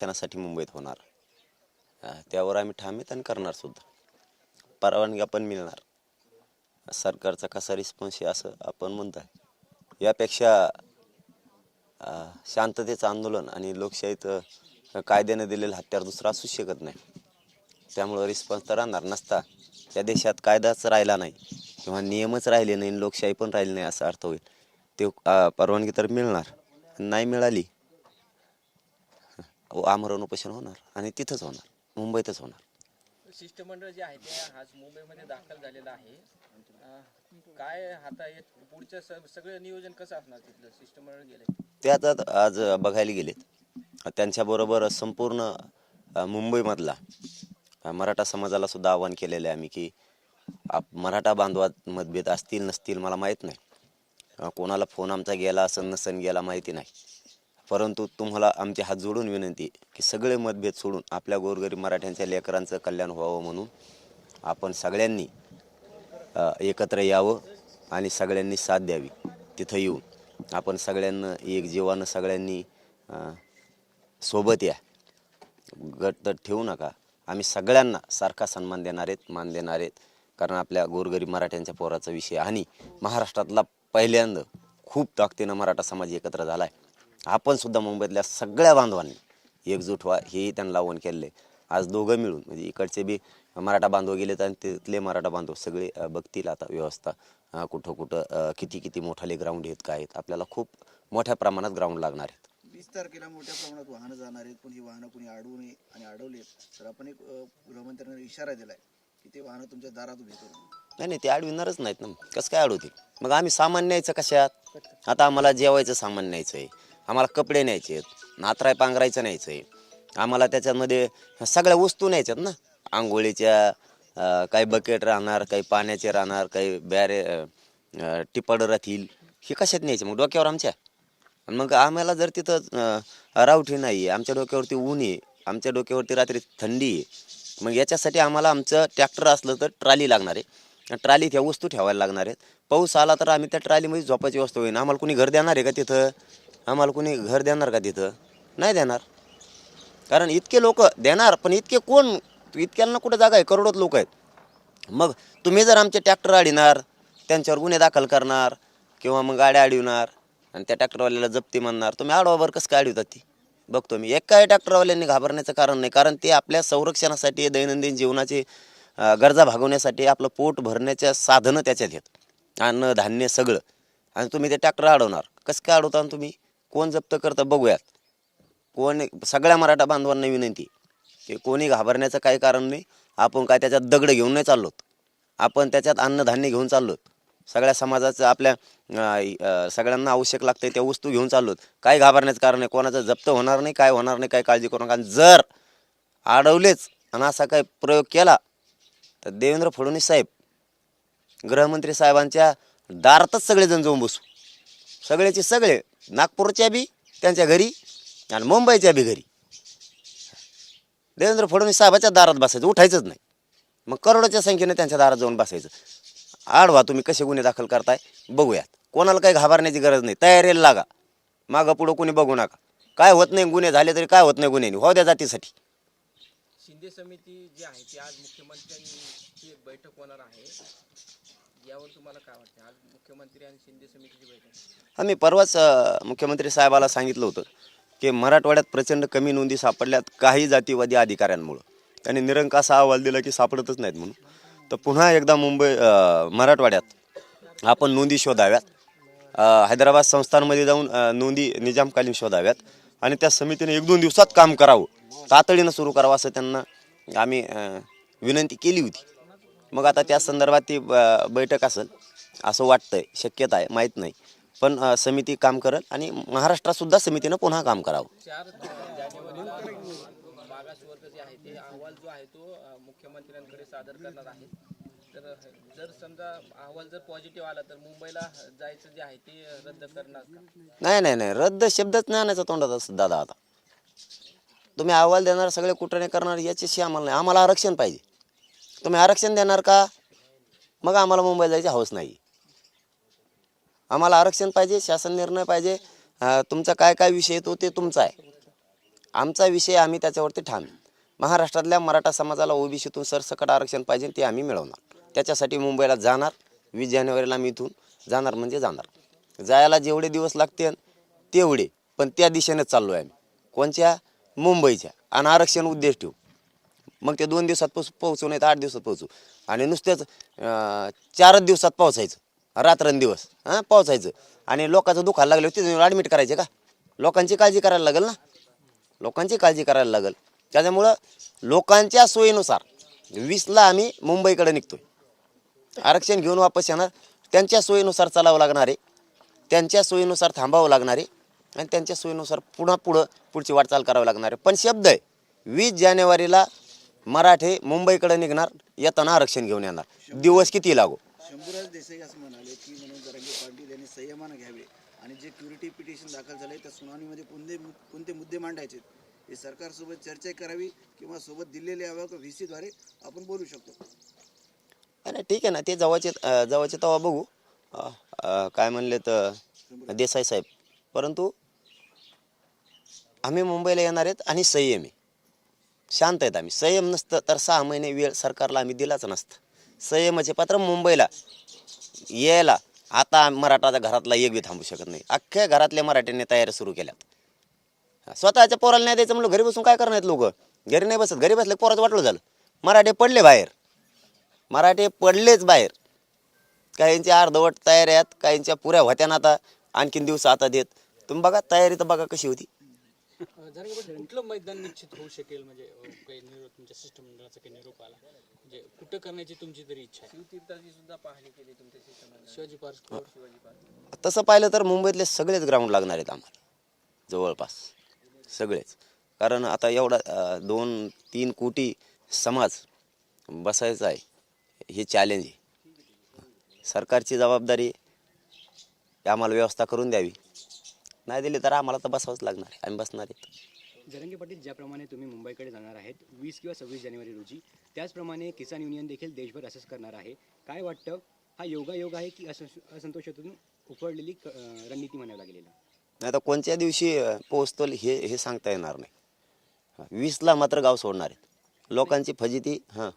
क्षणासाठी मुंबईत होणार. त्यावर आम्ही ठाम आहेत आणि करणार सुद्धा. परवानग्या पण मिळणार. सरकारचा कसा रिस्पॉन्स आहे असं आपण म्हणतोय. यापेक्षा शांततेचं आंदोलन आणि लोकशाहीत कायद्यानं दिलेलं हत्यार दुसरं असूच शकत नाही. त्यामुळं रिस्पॉन्स तर राहणार नसता. या देशात कायदाच राहिला नाही किंवा नियमच राहिले नाही आणि लोकशाही पण राहिली नाही असा अर्थ होईल. ते परवानगी तर मिळणार. नाही मिळाली आमरण उपोषण होणार आणि तिथंच होणार मुंबईतच होणार. शिष्टमंडळ जे आहे ते आज मुंबईमध्ये दाखल झालेलं आहे. अं, काय आता हे पुढचं स- सगळं नियोजन कसं असणार तिथलं? शिष्टमंडळ गेले. ते आता आज बघायला गेलेत. त्यांच्याबरोबर संपूर्ण अ, मुंबईमधला अ, मराठा समाजाला सुद्धा आवाहन केलेलं आहे आम्ही की आप मराठा बांधवात मतभेद असतील नसतील मला माहीत नाही. अ, कोणाला फोन आमचा गेला असन नसन गेला माहिती नाही. परंतु तुम्हाला आमचे हात जोडून विनंती की सगळे मतभेद सोडून आपल्या गोरगरीब मराठ्यांच्या लेकरांचं कल्याण व्हावं म्हणून आपण सगळ्यांनी एकत्र यावं आणि सगळ्यांनी साथ द्यावी. तिथं येऊन आपण सगळ्यांना एक जीवानं सगळ्यांनी सोबत या. गट तर ठेवू नका. आम्ही सगळ्यांना सारखा सन्मान देणार आहेत मान देणार आहेत. कारण आपल्या गोरगरीब मराठ्यांच्या पोराचा विषय आणि महाराष्ट्रातला पहिल्यांदा खूप ताकदीनं मराठा समाज एकत्र झाला आहे आपण सुद्धा मुंबईतल्या सगळ्या बांधवांनी एकजूट व्हा हेही त्यांना आव्हान आहे आज दोघं मिळून म्हणजे इकडचे बी मराठा बांधव गेलेत आणि तिथले मराठा बांधव सगळे बघतील आता व्यवस्था कुठं कुठं किती किती मोठाले ग्राउंड आहेत काय आहेत. आपल्याला खूप मोठ्या प्रमाणात ग्राउंड लागणार आहेत. वीस तारखेला मोठ्या प्रमाणात वाहनं जाणार आहेत पण ही वाहनं कोणी अडवू नये आणि अडवली तर आपण एक गृहमंत्र्यांनी इशारा दिलाय की ते वाहनं तुमच्या दारात उभी नाही नाही ते अडविणारच नाहीत ना. कसं काय अडवतील? मग आम्ही सामान न्यायचं कशात? आता आम्हाला जेवायचं सामान न्यायचं आहे आम्हाला कपडे न्यायचे आहेत नातराय पांघरायचं न्यायचं आहे. आम्हाला त्याच्यामध्ये सगळ्या वस्तू न्यायच्यात ना. आंघोळीच्या काही बकेट राहणार काही पाण्याचे राहणार काही बॅरे अं, टिपड राहतील. हे कशात न्यायचे? मग डोक्यावर आमच्या? आणि मग आम्हाला जर तिथं रावठी नाही आहे आमच्या डोक्यावरती ऊन आहे आमच्या डोक्यावरती रात्री थंडी आहे मग याच्यासाठी आम्हाला आमचं ट्रॅक्टर असलं तर ट्राली लागणार आहे. ट्रालीत ह्या वस्तू ठेवायला लागणार आहेत. पाऊस आला तर आम्ही त्या ट्रालीमध्ये झोपायची वस्तू होईन. आम्हाला कोणी घर देणार आहे का तिथं? आम्हाला कोणी घर देणार का तिथं? नाही देणार. कारण इतके लोक देणार पण इतके कोण इतक्यांना कुठं जागा आहे? करोडोत लोक आहेत. मग तुम्ही जर आमचे ट्रॅक्टर अडविणार त्यांच्यावर गुन्हे दाखल करणार किंवा मग गाड्या अडविणार आणि त्या ट्रॅक्टरवाल्याला जप्ती म्हणणार तुम्ही आडवावर कसं काय अडवतात ती? बघतो मी. एक काय ट्रॅक्टरवाल्यांनी घाबरण्याचं कारण नाही. कारण ते आपल्या संरक्षणासाठी दैनंदिन जीवनाची गरजा भागवण्यासाठी आपलं पोट भरण्याच्या साधनं त्याच्यात आहेत. अन्न धान्य सगळं. आणि तुम्ही ते ट्रॅक्टर अडवणार कसं काय अडवता तुम्ही? कोण जप्त करतं बघूयात. कोण सगळ्या मराठा बांधवांना विनंती की कोणी घाबरण्याचं काही कारण नाही. आपण काय त्याच्यात दगड घेऊन नाही चाललोत. आपण त्याच्यात अन्नधान्य घेऊन चाललोत. सगळ्या समाजाचं आपल्या सगळ्यांना आवश्यक लागतं त्या वस्तू घेऊन चाललोत. काय घाबरण्याचं कारण नाही. कोणाचं जप्त होणार नाही काय होणार नाही काय काळजी करू नका. जर अडवलेच आणि असा काही प्रयोग केला तर देवेंद्र फडणवीस साहेब गृहमंत्री साहेबांच्या दारातच सगळेजण जाऊन बसू. सगळ्याचे सगळे नागपूरच्या बी त्यांच्या घरी आणि मुंबईच्या बी घरी. देवेंद्र फडणवीस साहेबाच्या दारात बसायचं उठायचंच नाही. मग करोडोच्या संख्येने त्यांच्या दारात जाऊन बसायचं. आडवा तुम्ही कसे गुन्हे दाखल करताय? बघूयात. कोणाला काही घाबरण्याची गरज नाही. तयारीला लागा. मागं पुढं कोणी बघू नका. काय होत नाही गुन्हे झाले तरी काय होत नाही गुन्हे हो द्या जातीसाठी. शिंदे समिती जी आहे ती आज मुख्यमंत्र्यांची बैठक होणार आहे. यावर तुम्हाला काय वाटतं? आज मुख्यमंत्री आणि शिंदे समितीची बैठक आम्ही परवाच मुख्यमंत्री साहेबाला सांगितलं होतं की मराठवाड्यात प्रचंड कमी नोंदी सापडल्यात काही जातीवादी अधिकाऱ्यांमुळं. त्यांनी निरंकास अहवाल दिला की सापडतच नाहीत म्हणून. तर पुन्हा एकदा मुंबई मराठवाड्यात आपण नोंदी शोधाव्यात. हैदराबाद संस्थांमध्ये जाऊन नोंदी निजामकालीन शोधाव्यात आणि त्या समितीने एक दोन दिवसात काम करावं. तातडीनं सुरू करावं असं त्यांना आम्ही विनंती केली होती. मग आता त्या संदर्भात ती बैठक असेल असं वाटतंय शक्यता आहे माहीत नाही. पण समिती काम करेल आणि महाराष्ट्रात सुद्धा समितीनं पुन्हा काम करावं. चार जानेवारीला मागासवर्ग जे आहे ते अहवाल जो आहे तो अ, मुख्यमंत्र्यांकडे सादर करणार आहे. तर जर समजा अहवाल जर पॉझिटिव्ह आला तर मुंबईला जायचं जे आहे ते रद्द करणार का? नाही नाही नाही. रद्द शब्दच नाही आणायचा तोंडात दादा आता. तुम्ही अहवाल देणार सगळे कुठे करणार याच्याशी आम्हाला नाही. आम्हाला आरक्षण पाहिजे. तुम्ही आरक्षण देणार का? मग आम्हाला मुंबईला जायची हौस नाही. आम्हाला आरक्षण पाहिजे शासन निर्णय पाहिजे. तुमचा काय काय विषय येतो ते तुमचा आहे. आमचा विषय आम्ही त्याच्यावरती ठाम महाराष्ट्रातल्या मराठा समाजाला ओबीसीतून सरसकट आरक्षण पाहिजे ते आम्ही मिळवणार. त्याच्यासाठी मुंबईला जाणार. वीस जानेवारीला मी इथून जाणार म्हणजे जाणार. जायला जेवढे दिवस लागतील तेवढे. पण त्या दिशेने चाललो आहे आम्ही. कोणत्या मुंबईच्या. आणि आरक्षण उद्देश ठेवू. मग ते दोन दिवसात पोच पोहोचू नाही तर आठ दिवसात पोहोचू. आणि नुसतेच चारच दिवसात पोहोचायचं. रात्रंदिवस हां पोहोचायचं. आणि लोकांचं दुखायला लागलं तिथे ॲडमिट करायचे का? लोकांची काळजी करायला लागेल ना? लोकांची काळजी करायला लागेल. त्याच्यामुळं लोकांच्या सोयीनुसार वीसला आम्ही मुंबईकडे निघतोय. आरक्षण घेऊन वापस येणार. त्यांच्या सोयीनुसार चालावं लागणार आहे. त्यांच्या सोयीनुसार थांबावं लागणार आहे. आणि त्यांच्या सोयीनुसार पुन्हा पुढं पुढची वाटचाल करावी लागणार आहे. पण शब्द आहे वीस जानेवारीला मराठे मुंबईकडे निघणार येताना आरक्षण घेऊन येणार. दिवस किती लागो? शंभूराज देसाई असं म्हणाले की मनोज जरांगे पाटील यांनी संयमानं घ्यावे आणि जे क्युरिटी पिटिशन दाखल झाले त्या सुनावणीमध्ये कोणते कोणते मुद्दे मांडायचे? हे सरकारसोबत चर्चा करावी किंवा सोबत दिलेले का व्ही सीद्वारे आपण बोलू शकतो. आणि ठीक आहे ना ते जवळचे जवळचे तेव्हा बघू. अं, अं, काय म्हणले तर देसाई साहेब. परंतु आम्ही मुंबईला येणार आहेत आणि संयम शांत आहेत आम्ही. संयम नसतं तर सहा महिने वेळ सरकारला आम्ही दिलाच नसतं. संयमाचे पात्र मुंबईला. यायला आता मराठाच्या घरातला एक बी थांबू शकत नाही. अख्ख्या घरातल्या मराठ्यांनी तयारी सुरू केल्यात स्वतःच्या पोराला नाही द्यायचं म्हणलं घरी बसून काय करणार लोक? घरी नाही बसत. घरी बसले पोराचं वाटलं झालं. मराठे पडले बाहेर. मराठे पडलेच बाहेर. काहींच्या अर्धवट तयारी आहेत काहींच्या पुऱ्या होत्या ना आता. आणखीन दिवस आता देत. तुम्ही बघा तयारी तर बघा कशी होती. जरा कुठलं मैदान निश्चित होऊ शकेल? म्हणजे काही निरोप तुमच्या सिस्टम मंडळाचा काही निरोप आला? म्हणजे कुठं करण्याची तुमची तरी इच्छा आहे? शिवतीर्थाची सुद्धा पाहणी केली तुमच्या शिष्टमंडळाने. शिवाजी पार्क. शिवाजी पार्क. तसं पाहिलं तर मुंबईतले सगळेच ग्राउंड लागणार आहेत आम्हाला. जवळपास. सगळेच. कारण आता एवढा अं, दोन तीन कोटी समाज बसायचा आहे. हे चॅलेंज आहे. सरकारची जबाबदारी आम्हाला व्यवस्था करून द्यावी. नाही दिली तर आम्हाला तर बसावंच लागणार आहे. आम्ही बसणार आहेत. जरंगे पाटील ज्याप्रमाणे तुम्ही मुंबईकडे जाणार आहेत वीस किंवा सव्वीस जानेवारी रोजी त्याचप्रमाणे किसान युनियन देखील देशभर असंच करणार आहे. काय वाटतं? हा योगायोग आहे की असं असंतोषातून उफडलेली क- अं, रणनीती म्हणावं लागलेलं नाही तर कोणत्या दिवशी अं, पोहोचतो हे हे सांगता येणार नाही. हां, वीसला मात्र गाव सोडणार आहेत. लोकांची फजिती हां.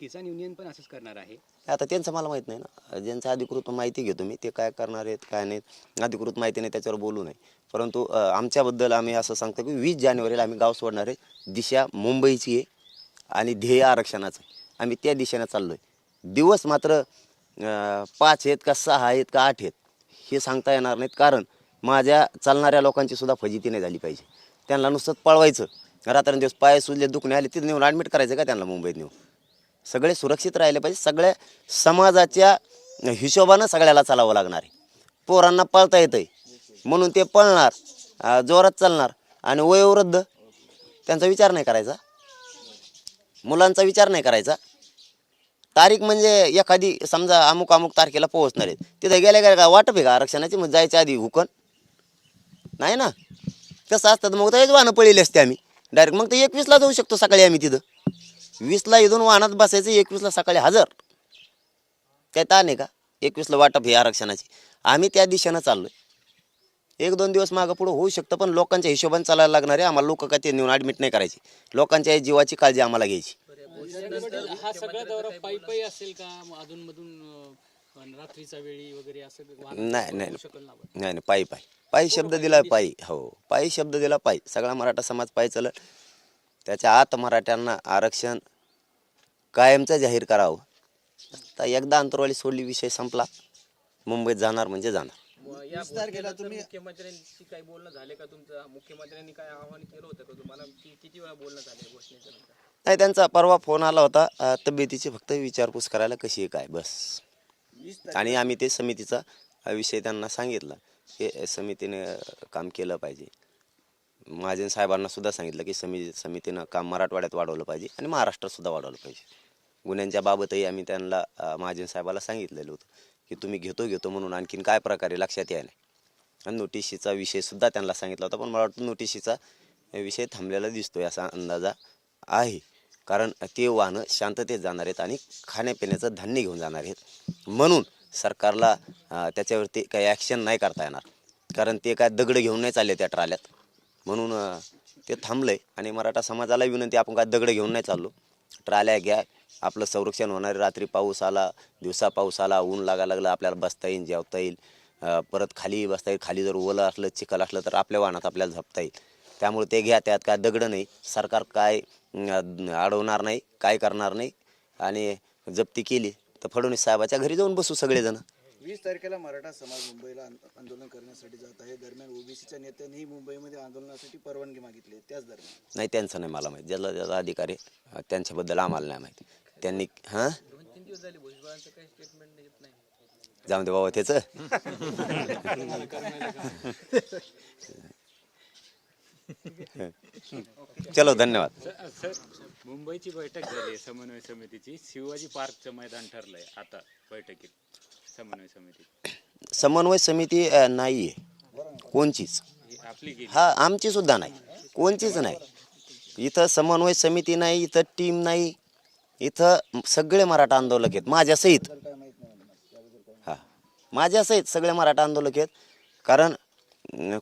किसान युनियन पण असंच करणार आहे. आता त्यांचं मला माहीत नाही ना. ज्यांचं अधिकृत माहिती घेतो मी ते काय करणार आहेत काय नाहीत. अधिकृत माहिती नाही त्याच्यावर बोलू नये. परंतु आमच्याबद्दल आम्ही असं सांगतो की वीस जानेवारीला आम्ही गाव सोडणार आहे. दिशा मुंबईची आहे आणि ध्येय आरक्षणाचं आम्ही त्या दिशेनं चाललो आहे दिवस मात्र पाच आहेत का सहा आहेत का आठ आहेत हे सांगता येणार नाहीत. कारण माझ्या चालणाऱ्या लोकांची सुद्धा फजिती नाही झाली पाहिजे. त्यांना नुसतं पळवायचं. रात्रंदिवस पाय सुजले दुखणे आले तिथे नेऊन ॲडमिट करायचं का त्यांना मुंबईत नेऊन? सगळे सुरक्षित राहिले पाहिजे. सगळ्या समाजाच्या हिशोबानं सगळ्याला चालावं लागणार आहे. पोरांना पळता येतं आहे म्हणून ते पळणार जोरात चालणार आणि वयोवृद्ध त्यांचा विचार नाही करायचा. मुलांचा विचार नाही करायचा. तारीख म्हणजे एखादी समजा अमुक अमुक तारखेला पोहोचणार आहेत. तिथे गेल्या गेल्या का वाटप आहे का आरक्षणाची? मग जायच्या आधी हुकन. नाही ना? कसं असतं तर मग तर वाहनं पळलेली असते आम्ही. डायरेक्ट मग ते एकवीसला जाऊ शकतो सकाळी आम्ही तिथं. वीसला इथून वाहनात बसायचं एकवीसला सकाळी हजर. काय ताण आहे का? एकवीसला वाटप हे आरक्षणाची. आम्ही त्या दिशेनं चाललोय. एक दोन दिवस मागं पुढं होऊ शकतं पण लोकांच्या हिशोबाने चालायला लागणार आहे आम्हाला लोक काय ते नेऊन ॲडमिट नाही करायची. लोकांच्या जीवाची काळजी आम्हाला घ्यायची. हा सगळा दौरा पायी पायी असेल का? अधून मधून रात्रीच्या वेळी वगैरे असं वाहन नाही नाही? नाही. नाही पायी पायी पायी शब्द दिला पायी हो. पायी शब्द दिला पायी. सगळा मराठा समाज पायी चालत. त्याच्या आत मराठ्यांना आरक्षण कायमचं जाहीर करावं. आता एकदा अंतरवाली सोडली विषय संपला. मुंबईत जाणार म्हणजे जाणार. मग या घोषणेनंतर मुख्यमंत्र्यांशी काही बोलणं झाले का तुमचं? मुख्यमंत्र्यांनी काय आवाहन केलं होतं का तुम्हाला? कि- किती वेळा बोलणं झालं नाही त्यांचा परवा फोन आला होता तब्येतीची फक्त विचारपूस करायला कशी आहे काय बस. आणि आम्ही ते समितीचा विषय त्यांना सांगितला की अ, समितीने काम केलं पाहिजे. महाजन साहेबांना सुद्धा सांगितलं की समिती समितीनं काम मराठवाड्यात वाढवलं पाहिजे आणि महाराष्ट्रात सुद्धा वाढवलं पाहिजे. गुन्ह्यांच्या बाबतही आम्ही त्यांना महाजन साहेबाला सांगितलेलं होतं की तुम्ही घेतो घेतो म्हणून आणखीन काय प्रकारे लक्षात याय नाही आणि नोटिशीचा विषय सुद्धा त्यांना सांगितला होता पण मला वाटतं नोटिशीचा विषय थांबलेला दिसतोय असा अंदाजा आहे. कारण ते वाहनं शांततेत जाणार आहेत आणि खाण्यापिण्याचं धान्य घेऊन जाणार आहेत. म्हणून सरकारला त्याच्यावरती काही ॲक्शन नाही करता येणार. कारण ते काय दगड घेऊन नाही चालले त्या ट्राल्यात. म्हणून ते ते थांबलंय. आणि मराठा समाजाला विनंती आपण काय दगड घेऊन नाही चाललो. ट्राल्या घ्या. आपलं संरक्षण होणारे रात्री पाऊस आला दिवसा पाऊस आला ऊन लागा लागलं आपल्याला बसता येईल जेवता येईल. परत खाली बसता येईल खाली जर ओलं असलं चिखल असलं तर आपल्या वाहनात आपल्याला झपता येईल. त्यामुळे ते घ्या त्यात काय दगडं नाही. सरकार काय अडवणार नाही काय करणार नाही. आणि जप्ती केली तर फडणवीस साहेबाच्या घरी जाऊन बसू सगळेजण. वीस तारखेला मराठा समाज मुंबईला आंद- आंदोलन करण्यासाठी जात आहे. दरम्यान ओबीसीच्या नेत्यांनीही मुंबईमध्ये आंदोलनासाठी परवानगी मागितली आहे. त्याच दरम्यान. नाही त्यांचं नाही मला माहिती. ज्याला ज्याला अधिकार आहे त्यांच्याबद्दल आम्हाला नाही माहिती. त्यांनी हां? दोन तीन दिवस झाले भुजबळांचं काही स्टेटमेंट येत नाही जाऊन दे बाबा त्याचं. चलो धन्यवाद. सर मुंबईची बैठक झाली आहे समन्वय समितीची. शिवाजी पार्कचं मैदान ठरलंय आता बैठकीत. समन्वय समिती? समन्वय समिती नाही आहे कोणचीच. ही आमची सुद्धा नाही. कोणचीच नाही. इथं समन्वय समिती नाही इथं टीम नाही. इथं सगळे मराठा आंदोलक आहेत. माझ्यासहित हा. माझ्यासहित सगळे मराठा आंदोलक आहेत. कारण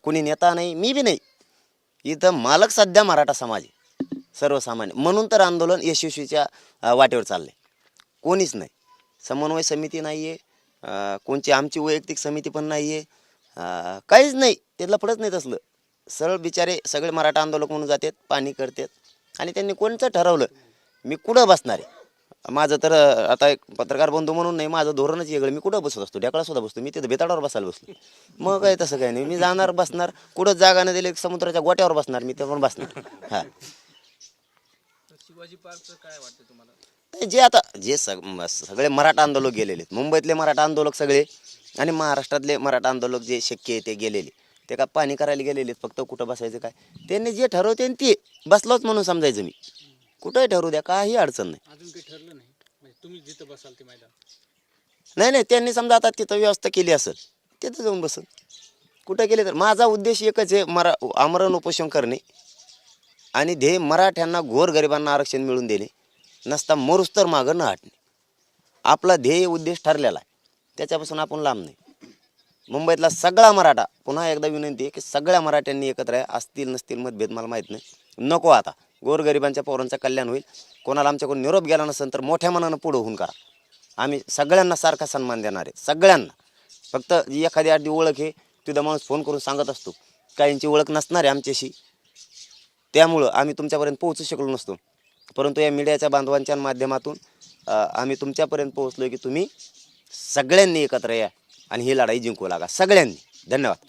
कुणी नेता नाही मी बी नाही. इथं मालक सध्या मराठा समाज आहे. सर्वसामान्य. म्हणून तर आंदोलन यशस्वीच्या वाटेवर चाललंय. कोणीच नाही. समन्वय समिती नाही आहे कोणची आमची वैयक्तिक समिती पण नाही आहे काहीच नाही. त्यातलं पडत नाही तसलं सरळ बिचारे सगळे मराठा आंदोलक म्हणून जातात पाणी करतात. आणि त्यांनी कोणचं ठरवलं? मी कुठं बसणार आहे? माझं तर अं, आता एक पत्रकार बंधू म्हणून नाही माझं धोरणच वेगळं. मी कुठं बसत असतो? ढेकळा सुद्धा बसतो. मी तिथं बेताडावर बसायला बसलो. मग काय तसं काही नाही. मी जाणार बसणार. कुठं जागा नाही दिली समुद्राच्या गोट्यावर बसणार. मी ते पण बसणार. हां. तर शिवाजी पार्कचं काय वाटतं तुम्हाला? नाही, जे आता जे सग सगळे मराठा आंदोलक गेलेले आहेत. मुंबईतले मराठा आंदोलक सगळे आणि महाराष्ट्रातले मराठा आंदोलक जे शक्य आहे ते गेलेले ते का पाणी करायला गेलेले फक्त कुठं बसायचं काय? त्यांनी जे ठरवते ते बसलोच म्हणून समजायचं मी. कुठंही ठरवू द्या काही अडचण नाही. अजून काही ठरलं नाही? म्हणजे तुम्ही जिथं बसाल ते मैदान. नाही नाही त्यांनी समजा आता तिथं व्यवस्था केली असेल तिथं जाऊन बसल. कुठं गेले तर माझा उद्देश एकच आहे मरा आमरण उपोषण करणे आणि ध्येय मराठ्यांना गोरगरिबांना आरक्षण मिळवून देणे. नसता मरुस्तर मागं न हटणे. आपला ध्येय उद्देश ठरलेला आहे. त्याच्यापासून आपण लांब नाही. मुंबईतला सगळा मराठा पुन्हा एकदा विनंती आहे की सगळ्या मराठ्यांनी एकत्र आहे असतील नसतील मतभेद मला माहीत नाही. नको आता. गोरगरिबांच्या पोरांचं कल्याण होईल. कोणाला आमच्याकडून निरोप गेला नसेल तर मोठ्या मनानं पुढं होऊन करा. आम्ही सगळ्यांना सारखा सन्मान देणार आहे. सगळ्यांना. फक्त जी एखादी आधी ओळख आहे तुझा माणूस फोन करून सांगत असतो. काहींची ओळख नसणार आहे आमच्याशी. त्यामुळं आम्ही तुमच्यापर्यंत पोहोचू शकलो नसतो. परंतु या मीडियाच्या बांधवांच्या माध्यमातून आम्ही तुमच्यापर्यंत पोहोचलो की तुम्ही सगळ्यांनी एकत्र या आणि ही लढाई जिंकू लागा. सगळ्यांनी. धन्यवाद.